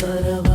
but I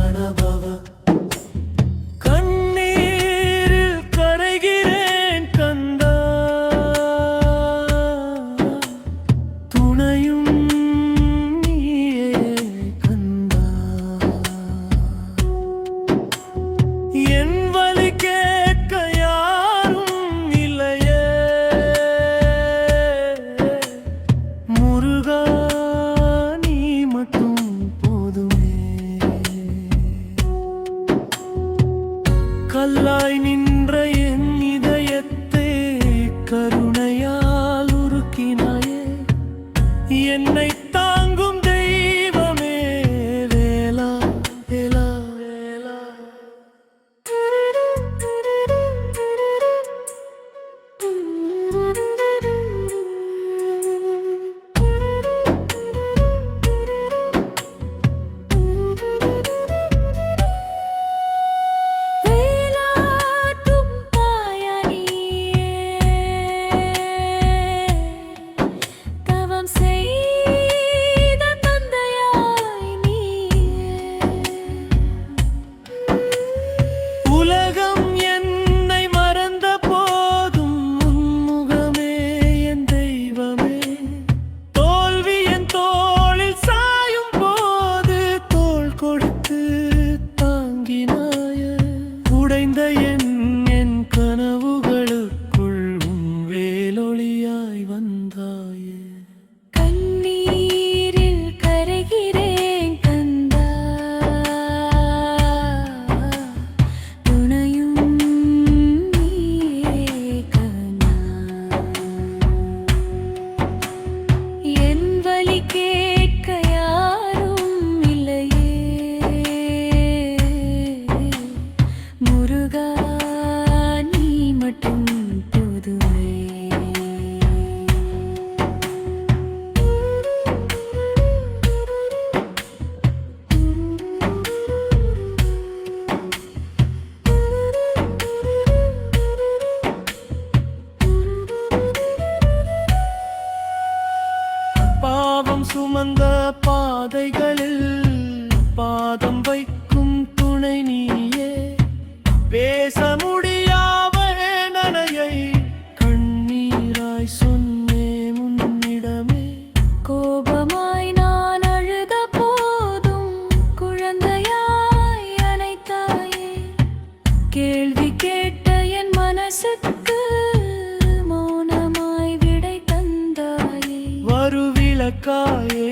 I'm saying நாம் சுமந்த பாதைகளில் பாதம் வைக்கும் துணை நீயே. பேச முடியாவ நனையை கண்ணீராய் சொன்ன காய